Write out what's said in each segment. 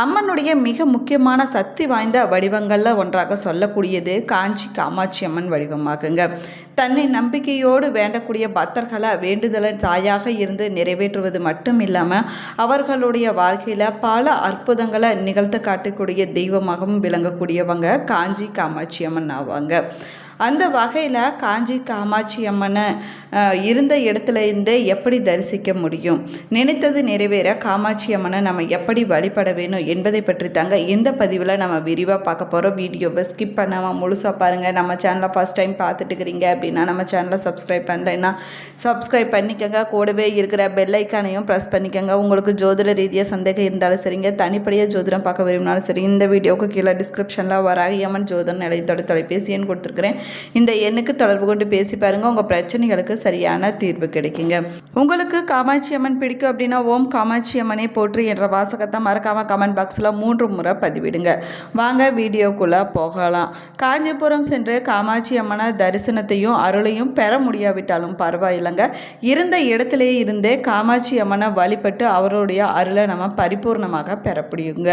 அம்மனுடைய மிக முக்கியமான சக்தி வாய்ந்த வடிவங்களில் ஒன்றாக சொல்லக்கூடியது காஞ்சி காமாட்சி அம்மன் வடிவமாகுங்க. தன்னை நம்பிக்கையோடு வேண்டக்கூடிய பக்தர்களை வேண்டுதலை தாயாக இருந்து நிறைவேற்றுவது மட்டும் இல்லாமல் அவர்களுடைய வாழ்க்கையில் பல அற்புதங்களை நிகழ்த்த காட்டக்கூடிய தெய்வமாகவும் விளங்கக்கூடியவங்க காஞ்சி காமாட்சி அம்மன் ஆவாங்க. அந்த வகையில் காஞ்சி காமாட்சி அம்மனை இருந்த இடத்துல இருந்தே எப்படி தரிசிக்க முடியும்? நினைத்தது நிறைவேற காமாட்சி அம்மனை நம்ம எப்படி வழிபட வேணும் என்பதை பற்றி தாங்க இந்த பதிவில் நம்ம விரிவாக பார்க்க போகிறோம் வீடியோவை ஸ்கிப் பண்ணாமல் முழுசாக பாருங்கள் நம்ம சேனலை ஃபஸ்ட் டைம் பார்த்துட்டு இருக்கிறீங்க அப்படின்னா நம்ம சேனலை சப்ஸ்கிரைப் பண்ணலைன்னா சப்ஸ்கிரைப் பண்ணிக்கோங்க. கூடவே இருக்கிற பெல்லைக்கானையும் ப்ரெஸ் பண்ணிக்கோங்க. உங்களுக்கு ஜோதிட ரீதியாக சந்தேகம் இருந்தாலும் சரிங்க. தனிப்படியாக ஜோதிடம் பார்க்க விரும்பினாலும் சரி. இந்த வீடியோவுக்கு கீழே டிஸ்கிரிப்ஷனில் வராகி அம்மன் ஜோதிடம் நிலையத்தோட தொலைபேசி எண் கொடுத்துருக்குறேன். இந்த எண்ணுக்கு தொடர்பு கொண்டு பேசி பாருங்கள் உங்கள் பிரச்சனைகளுக்கு சரியான தீர்வு கிடைக்குங்க. உங்களுக்கு காமாட்சி அம்மன் பிடிக்கும் அப்படின்னா ஓம் காமாட்சி அம்மனை போற்றி என்ற வாசகத்தை மறக்காமல் கமெண்ட் பாக்ஸில் மூன்று முறை பதிவிடுங்க. வாங்க வீடியோக்குள்ளே போகலாம். காஞ்சிபுரம் சென்று காமாட்சி அம்மனை தரிசனத்தையும் அருளையும் பெற முடியாவிட்டாலும் பரவாயில்லைங்க. இருந்த இடத்துலையே இருந்தே காமாட்சி அம்மனை வழிபட்டு அவருடைய அருளை நம்ம பரிபூர்ணமாக பெற முடியுங்க.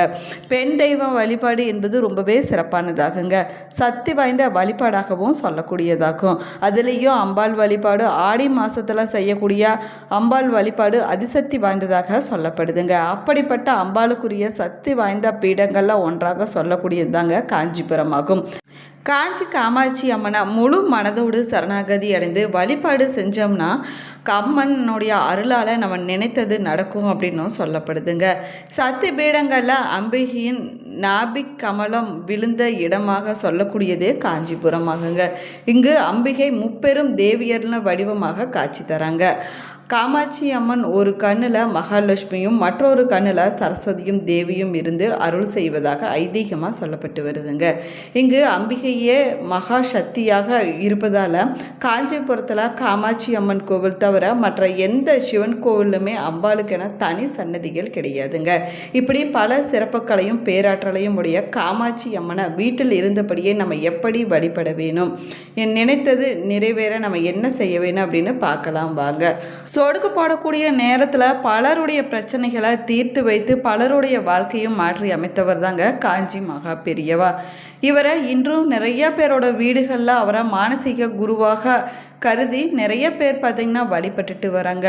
பெண் தெய்வம் வழிபாடு என்பது ரொம்பவே சிறப்பானதாகுங்க. சக்தி வாய்ந்த வழிபாடாகவும் சொல்லக்கூடியதாகும் அதுலேயும் அம்பாள் வழிபாடு ஆடி மாதத்தில் செய்யக்கூடிய அம்பாள் வழிபாடு அதிசக்தி வாய்ந்ததாக சொல்லப்படுதுங்க. அப்படிப்பட்ட அம்பாளுக்குரிய சக்தி வாய்ந்த பீடங்களில் ஒன்றாக சொல்லக்கூடியது தாங்க காஞ்சிபுரம் ஆகும் காஞ்சி காமாட்சி அம்மனை முழு மனதோடு சரணாகதி அடைந்து வழிபாடு செஞ்சோம்னா அம்மனுடைய அருளால் நம்ம நினைத்தது நடக்கும் அப்படின்னும் சொல்லப்படுதுங்க. சக்தி பீடங்களில் அம்பிகையின் நாபிக் கமலம் விழுந்த இடமாக சொல்லக்கூடியது காஞ்சிபுரம் ஆகுங்க இங்கு அம்பிகை முப்பெரும் தேவியர்னு வடிவமாக காட்சி தராங்க. காமாட்சி அம்மன் ஒரு கண்ணில் மகாலட்சுமியும் மற்றொரு கண்ணில் சரஸ்வதியும் தேவியும் இருந்து அருள் செய்வதாக ஐதீகமாக சொல்லப்பட்டு வருதுங்க. இங்கு அம்பிகையே மகா சக்தியாக இருப்பதால் காஞ்சிபுரத்தில் காமாட்சி அம்மன் கோவில் தவிர மற்ற எந்த சிவன் கோவிலுமே அம்பாளுக்கென தனி சன்னதிகள் கிடையாதுங்க. இப்படி பல சிறப்புகளையும் பேராற்றலையும் உடைய காமாட்சி அம்மனை வீட்டில் இருந்தபடியே நம்ம எப்படி வழிபட வேணும்? என் நினைத்தது நிறைவேற நம்ம என்ன செய்ய வேணும் அப்படின்னு பார்க்கலாம் வாங்க. சொடுக்கு போடக்கூடிய நேரத்தில் பலருடைய பிரச்சனைகளை தீர்த்து வைத்து பலருடைய வாழ்க்கையும் மாற்றி அமைத்தவர் தாங்க காஞ்சி மகா பெரியவா. இவரை இன்றும் நிறைய பேரோட வீடுகளில் அவரை மானசீக குருவாக கருதி நிறைய பேர் பார்த்திங்கன்னா வழிபட்டுட்டு வராங்க.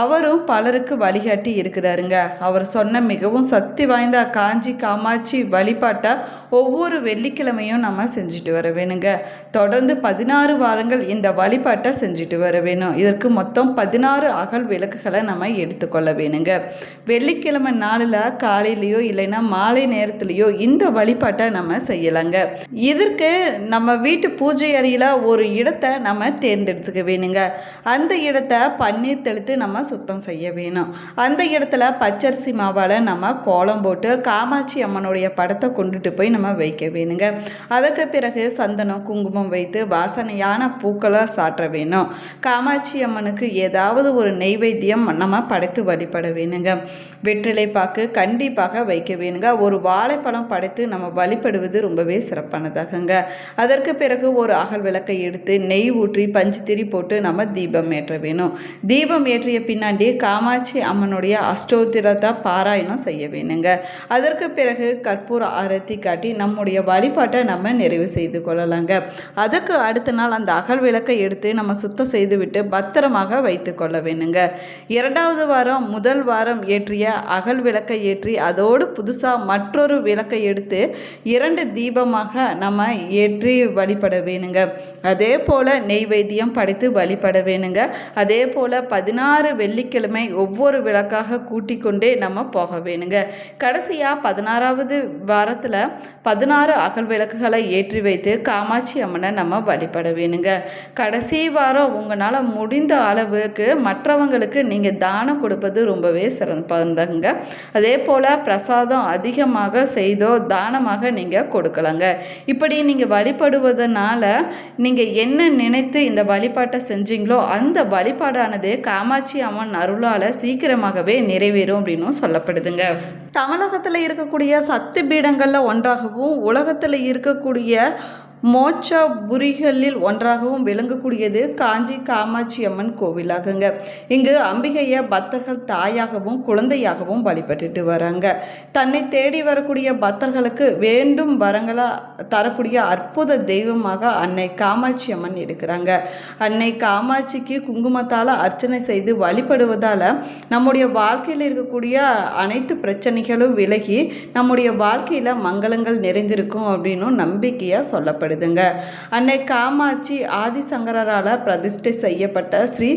அவரும் பலருக்கு வழிகாட்டி இருக்கிறாருங்க. அவர் சொன்ன மிகவும் சக்தி வாய்ந்த காஞ்சி காமாட்சி வழிபாட்டை ஒவ்வொரு வெள்ளிக்கிழமையும் நம்ம செஞ்சுட்டு வர வேணுங்க. தொடர்ந்து பதினாறு வாரங்கள் இந்த வழிபாட்டை செஞ்சுட்டு வர வேணும். இதற்கு மொத்தம் பதினாறு அகல் விளக்குகளை நம்ம எடுத்துக்கொள்ள வேணுங்க. வெள்ளிக்கிழமை நாளில் காலையிலையோ இல்லைன்னா மாலை நேரத்துலையோ இந்த வழிபாட்டை நம்ம செய்யலாங்க. இதற்கு நம்ம வீட்டு பூஜை அறையில் ஒரு இடத்தை நம்ம தேர்ந்தெடுத்துக்க வேணுங்க. அந்த இடத்த பன்னீர் தெளித்து நம்ம சுத்தம் செய்ய வேணும். அந்த இடத்துல பச்சரிசி மாவால் நம்ம கோலம் போட்டு காமாட்சி அம்மனுடைய படத்தை கொண்டுட்டு போய் நம்ம வைக்க வேணுங்க. அதற்கு பிறகு சந்தனம் குங்குமம் வைத்து வாசனையான பூக்களை சாற்ற வேணும். காமாட்சி அம்மனுக்கு ஏதாவது ஒரு நெய்வேத்தியம் நம்ம படைத்து வழிபட வேணுங்க. வெற்றிலை பாக்கு கண்டிப்பாக வைக்க வேணுங்க. ஒரு வாழைப்பழம் படைத்து நம்ம வழிபடுவது ரொம்பவே சிறப்பானதாகுங்க. அதற்கு பிறகு ஒரு அகல் விளக்கை எடுத்து நெய் ஊற்றி பஞ்சு திரி போட்டு நம்ம தீபம் ஏற்ற வேணும். தீபம் ஏற்றிய பின்னாடி காமாட்சி அம்மனுடைய அஷ்டோத்திரத்தை பாராயணம் செய்ய வேணுங்க. அதற்கு பிறகு கற்பூர ஆரத்தி காட்டி நம்முடைய வழிபாட்டை நம்ம நிறைவு செய்து கொள்ளலாங்க. அதுக்கு அடுத்த நாள் அந்த அகல் விளக்கை எடுத்து நம்ம சுத்தம் செய்துவிட்டு பத்திரமாக வைத்து கொள்ள வேணுங்க இரண்டாவது வாரம் முதல் வாரம் ஏற்றிய அகல் விளக்கை ஏற்றி அதோடு புதுசாக மற்றொரு விளக்கை எடுத்து இரண்டு தீபமாக நம்ம ஏற்றி வழிபட வேணுங்க. அதே போல் நெய்வேத்தியம் படைத்து வழிபட வேணுங்க. அதே போல் பதினாறு வெள்ளிக்கிழமை ஒவ்வொரு விளக்காக கூட்டிக் கொண்டே நம்ம போக வேணுங்க. கடைசியாக பதினாறாவது வாரத்தில் பதினாறு அகல் விளக்குகளை ஏற்றி வைத்து காமாட்சி அம்மனை நம்ம வழிபட வேணுங்க. கடைசி வாரம் உங்களால் முடிந்த அளவுக்கு மற்றவங்களுக்கு நீங்கள் தானம் கொடுப்பது ரொம்பவே சிறந்தங்க அதே போல் பிரசாதம் அதிகமாக செய்தோ தானமாக நீங்கள் கொடுக்கலாங்க. இப்படி நீங்கள் வழிபடுவதனால நீங்கள் என்ன நினைத்து இந்த வழிபாட்டை செஞ்சீங்களோ அந்த வழிபாடானது காமாட்சி அம்மன் அருளால் சீக்கிரமாகவே நிறைவேறும் அப்படின்னும் சொல்லப்படுதுங்க. தமிழகத்தில் இருக்கக்கூடிய சக்தி பீடங்களில் ஒன்றாகவும் உலகத்தில் இருக்கக்கூடிய மோட்சபுரிகளில் ஒன்றாகவும் விளங்கக்கூடியது காஞ்சி காமாட்சி அம்மன் கோவிலாகுங்க. இங்கு அம்பிகையை பக்தர்கள் தாயாகவும் குழந்தையாகவும் வழிபட்டுட்டு வராங்க. தன்னை தேடி வரக்கூடிய பக்தர்களுக்கு வேண்டும் வரங்களை தரக்கூடிய அற்புத தெய்வமாக அன்னை காமாட்சி அம்மன் இருக்கிறாங்க. அன்னை காமாட்சிக்கு குங்குமத்தால் அர்ச்சனை செய்து வழிபடுவதால் நம்முடைய வாழ்க்கையில் இருக்கக்கூடிய அனைத்து பிரச்சனைகளும் விலகி நம்முடைய வாழ்க்கையில் மங்களங்கள் நிறைந்திருக்கும் அப்படின்னும் நம்பிக்கையாக சொல்லப்படுது. வருதுங்க அன்னை காமாட்சி ஆதிசங்கரால் பிரதிஷ்டை செய்யப்பட்ட ஸ்ரீ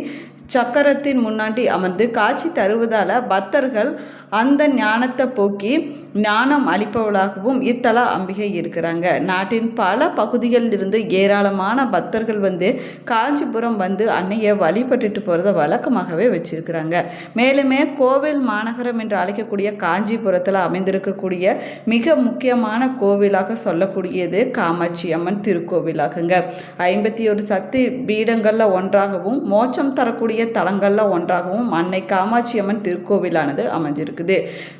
சக்கரத்தின் முன்னாடி அமர்ந்து காட்சி தருவதால் பக்தர்கள் அந்த ஞானத்தை போக்கி ஞானம் அளிப்பவளாகவும் இத்தல அம்பிகை இருக்கிறாங்க. நாட்டின் பல பகுதிகளில் இருந்து ஏராளமான பக்தர்கள் வந்து காஞ்சிபுரம் வந்து அன்னையை வழிபட்டுட்டு போகிறத வழக்கமாகவே வச்சிருக்கிறாங்க. மேலுமே கோவில் மாநகரம் என்று அழைக்கக்கூடிய காஞ்சிபுரத்தில் அமைந்திருக்கக்கூடிய மிக முக்கியமான கோவிலாக சொல்லக்கூடியது காமாட்சி அம்மன் திருக்கோவிலாகுங்க. ஐம்பத்தி ஒரு சக்தி பீடங்களில் ஒன்றாகவும் மோட்சம் தரக்கூடிய தலங்களில் ஒன்றாகவும் அன்னை காமாட்சி அம்மன் திருக்கோவிலானது அமைஞ்சிருக்குது.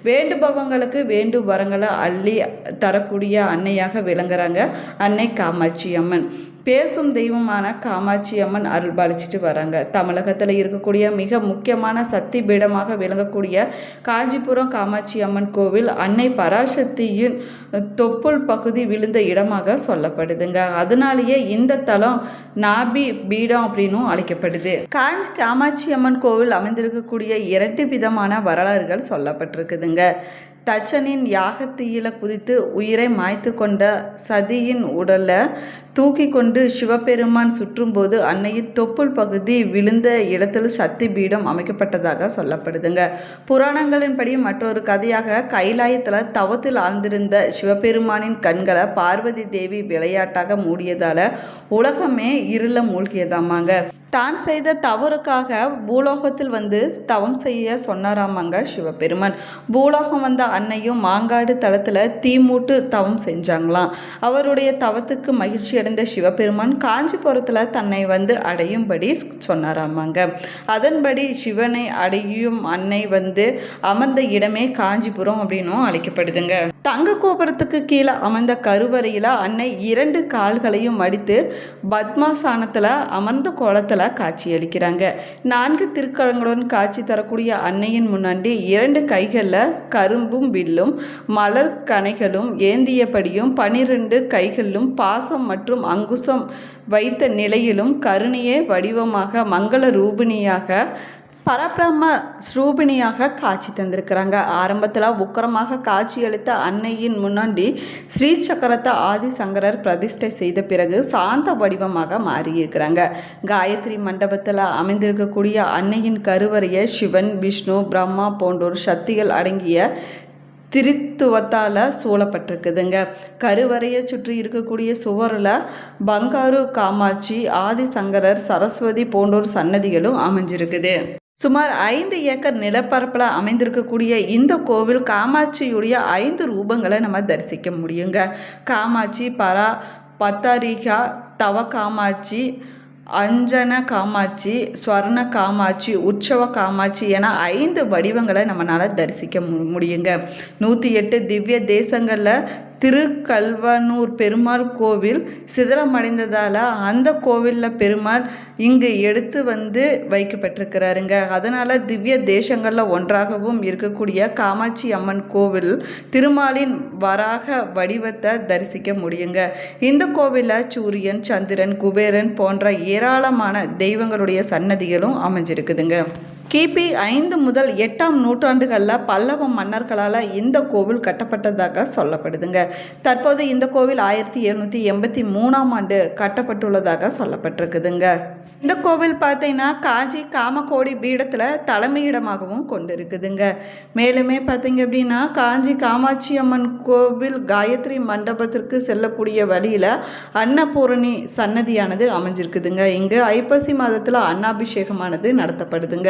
வேண்டுபவங்களுக்கு வேண்டும் வரங்களை அள்ளி தரக்கூடிய அன்னையாக விளங்குறாங்க. அன்னை காமாட்சி அம்மன் பேசும் தெய்வமான காமாட்சி அம்மன் அருள்பாலிச்சிட்டு வராங்க. தமிழகத்தில் இருக்கக்கூடிய மிக முக்கியமான சக்தி பீடமாக விளங்கக்கூடிய காஞ்சிபுரம் காமாட்சி அம்மன் கோவில் அன்னை பராசக்தியின் தொப்புள் பகுதி விழுந்த இடமாக சொல்லப்படுதுங்க. அதனாலேயே இந்த தலம் நாபி பீடம் அப்படின்னும் அழைக்கப்படுது. காஞ்சி காமாட்சி அம்மன் கோவில் அமைந்திருக்கக்கூடிய இரண்டு விதமான வரலாறுகள் சொல்லப்பட்டிருக்குதுங்க. தச்சனின் யாகத்தீயில குதித்து உயிரை மாய்த்து கொண்ட சதியின் உடலை தூக்கி கொண்டு சிவபெருமான் சுற்றும்போது அன்னையின் தொப்புள் பகுதி விழுந்த இடத்தில் சக்தி பீடம் அமைக்கப்பட்டதாக சொல்லப்படுதுங்க. புராணங்களின்படி மற்றொரு கதையாக கைலாயத்தில் தவத்தில் ஆழ்ந்திருந்த சிவபெருமானின் கண்களை பார்வதி தேவி விளையாட்டாக மூடியதால் உலகமே இருள மூழ்கியதாமாங்க. தான் செய்த தவறுக்காக பூலோகத்தில் வந்து தவம் செய்ய சொன்னாராமாங்க சிவபெருமான். பூலோகம் வந்த அன்னையும் மாங்காடு தளத்தில் தீமூட்டு தவம் செஞ்சாங்களாம். அவருடைய தவத்துக்கு மகிழ்ச்சி அடைந்த சிவபெருமான் காஞ்சிபுரத்தில் தன்னை வந்து அடையும்படி சொன்னாராமாங்க. அதன்படி சிவனை அடையும் அன்னை வந்து அமர்ந்த இடமே காஞ்சிபுரம் அப்படின்னும் அழைக்கப்படுதுங்க. தங்க கோபுரத்துக்கு கீழே அமர்ந்த கருவறையில் அன்னை இரண்டு கால்களையும் மடித்து பத்மாசானத்தில் அமர்ந்த கோலத்தில் காட்சியளிக்கிறாங்க. நான்கு திருக்கலங்களுடன் காட்சி தரக்கூடிய அன்னையின் முன்னாடி இரண்டு கைகளில் கரும்பும் வில்லும் மலர் கனைகளும் ஏந்தியபடியும் பனிரெண்டு கைகளிலும் பாசம் மற்றும் அங்குசம் வைத்த நிலையிலும் கருணையே வடிவமாக மங்கள ரூபிணியாக பரபிரம்ம ஸ்ரூபிணியாக காட்சி தந்திருக்கிறாங்க. ஆரம்பத்தில் உக்கரமாக காட்சியளித்த அன்னையின் முன்னாடி ஸ்ரீ சக்கரத்தை ஆதிசங்கரர் பிரதிஷ்டை செய்த பிறகு சாந்த வடிவமாக மாறியிருக்கிறாங்க. காயத்ரி மண்டபத்தில் அமைந்திருக்கக்கூடிய அன்னையின் கருவறையை சிவன் விஷ்ணு பிரம்மா போன்றோர் சக்திகள் அடங்கிய திரித்துவத்தால் சூழப்பட்டிருக்குதுங்க. கருவறையை சுற்றி இருக்கக்கூடிய சுவரில் பங்காரு காமாட்சி ஆதிசங்கரர் சரஸ்வதி போன்றோர் சன்னதிகளும் அமைஞ்சிருக்குது. சுமார் ஐந்து ஏக்கர் நிலப்பரப்பில் அமைந்திருக்கக்கூடிய இந்த கோவில் காமாட்சியுடைய ஐந்து ரூபங்களை நம்ம தரிசிக்க முடியுங்க. காமாட்சி பரா பத்தாரிகா தவ காமாட்சி அஞ்சன காமாட்சி ஸ்வர்ண காமாட்சி உற்சவ காமாட்சி என ஐந்து வடிவங்களை நம்மளால் தரிசிக்க மு முடியுங்க. நூற்றி எட்டு திவ்ய தேசங்களில் திருக்கல்வனூர் பெருமாள் கோவில் சிதறமடைந்ததால் அந்த கோவிலில் பெருமாள் இங்கு எடுத்து வந்து வைக்கப்பட்டிருக்கிறாருங்க. அதனால் திவ்ய தேசங்களில் ஒன்றாகவும் இருக்கக்கூடிய காமாட்சி அம்மன் கோவில் திருமாலின் வராக வடிவத்தை தரிசிக்க முடியுங்க. இந்த கோவிலில் சூரியன் சந்திரன் குபேரன் போன்ற ஏராளமான தெய்வங்களுடைய சன்னதிகளும் அமைஞ்சிருக்குதுங்க. கிபி ஐந்து முதல் எட்டாம் நூற்றாண்டுகளில் பல்லவ மன்னர்களால் இந்த கோவில் கட்டப்பட்டதாக சொல்லப்படுதுங்க. தற்போது இந்த கோவில் ஆயிரத்தி எழுநூற்றி எண்பத்தி மூணாம் ஆண்டு கட்டப்பட்டுள்ளதாக சொல்லப்பட்டிருக்குதுங்க. இந்த கோவில் பார்த்தீங்கன்னா காஞ்சி காமக்கோடி பீடத்தில் தலைமையிடமாகவும் கொண்டு இருக்குதுங்க மேலுமே பார்த்தீங்க அப்படின்னா காஞ்சி காமாட்சி அம்மன் கோவில் காயத்ரி மண்டபத்திற்கு செல்லக்கூடிய வழியில் அன்னபூரணி சன்னதியானது அமைஞ்சிருக்குதுங்க. இங்கு ஐப்பசி மாதத்தில் அன்னாபிஷேகமானது நடத்தப்படுதுங்க.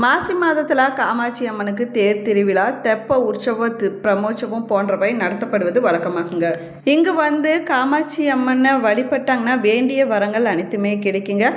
மாசி மாதத்தில் காமாட்சி அம்மனுக்கு தேர் திருவிழா தெப்ப உற்சவ பிரமோற்சவம் போன்றவை நடத்தப்படுவது வழக்கமாகுங்க. இங்கு வந்து காமாட்சி அம்மனை வழிபட்டாங்கன்னா வேண்டிய வரங்கள் அனைத்துமே கிடைக்குங்க.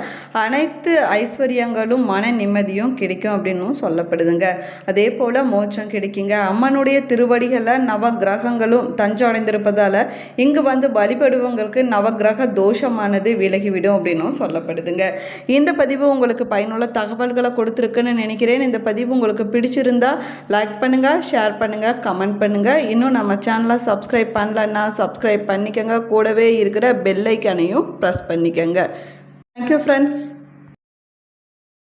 அனைத்து ஐஸ்வர்யங்களும் மன நிம்மதியும் கிடைக்கும் அப்படின்னும் சொல்லப்படுதுங்க. அதே போல் மோட்சம் கிடைக்குங்க. அம்மனுடைய திருவடிகளில் நவ கிரகங்களும் தஞ்சடைந்திருப்பதால் இங்கு வந்து வழிபடுவங்களுக்கு நவகிரக தோஷமானது விலகிவிடும் அப்படின்னும் சொல்லப்படுதுங்க. இந்த பதிவு உங்களுக்கு பயனுள்ள தகவல்களை கொடுத்துருக்குன்னு நினைக்கிறேன். இந்த பதிவு உங்களுக்கு பிடிச்சிருந்தா லைக் பண்ணுங்கள் ஷேர் பண்ணுங்கள் கமெண்ட் பண்ணுங்கள் இன்னும் நம்ம சேனலை சப்ஸ்கிரைப் பண்ணலன்னா சப்ஸ்கிரைப் பண்ணிக்கோங்க. கூடவே இருக்கிற பெல்லைக்கனையும் ப்ரெஸ் பண்ணிக்கோங்க. Thank you friends